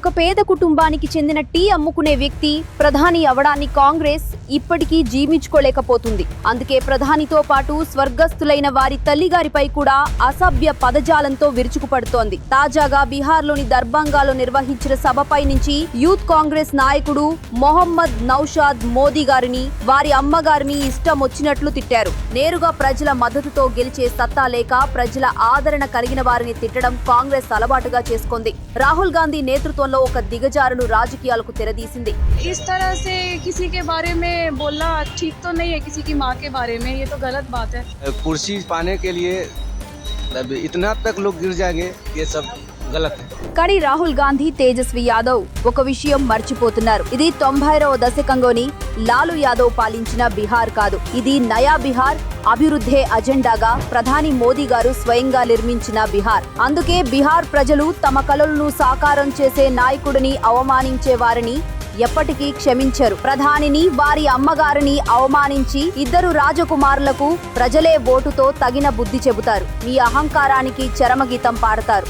ఒక పేద కుటుంబానికి చెందిన టీ అమ్ముకునే వ్యక్తి ప్రధాని అవడాన్ని కాంగ్రెస్ ఇప్పటికీ జీవించుకోలేకపోతుంది అందుకే ప్రధానితో పాటు స్వర్గస్థులైన వారి తల్లిగారిపై కూడా అసభ్య పదజాలంతో విరుచుకుపడుతోంది. తాజాగా బీహార్లోని దర్భాంగాలో నిర్వహించిన సభపై నుంచి యూత్ కాంగ్రెస్ నాయకుడు మొహమ్మద్ నౌషాద్ మోదీ గారిని వారి అమ్మగారిని ఇష్టం వచ్చినట్లు తిట్టారు. నేరుగా ప్రజల మద్దతుతో గెలిచే సత్తా లేక ప్రజల ఆదరణ కలిగిన వారిని తిట్టడం కాంగ్రెస్ అలవాటుగా చేసుకుంది. రాహుల్ గాంధీ నేతృత్వంలో ఒక దిగజారును రాజకీయాలకు తెరదీసింది. ఇస్ తరహ బారే మే में बोलना ठीक तो नहीं है किसी की माँ के बारे में ये तो गलत बात है कुर्सी पाने के लिए अब इतना तक लोग गिर जाएंगे ये सब गलत है కానీ రాహుల్ గాంధీ తేజస్వి యాదవ్ ఒక విషయం మర్చిపోతున్నారు ఇది తొంభైరవ దశకంలోని లాలు యాదవ్ పాలించిన బీహార్ కాదు ఇది నయా బీహార్ అభివృద్ధే అజెండాగా ప్రధాని మోదీ గారు స్వయంగా నిర్మించిన బీహార్ అందుకే బీహార్ ప్రజలు తమ కలలను సాకారం చేసే నాయకుడిని అవమానించే వారిని ఎప్పటికీ క్షమించరు. ప్రధానిని వారి అమ్మగారిని అవమానించి ఇద్దరు రాజకుమారులకు ప్రజలే ఓటుతో తగిన బుద్ధి చెబుతారు. మీ అహంకారానికి చరమగీతం పాడతారు.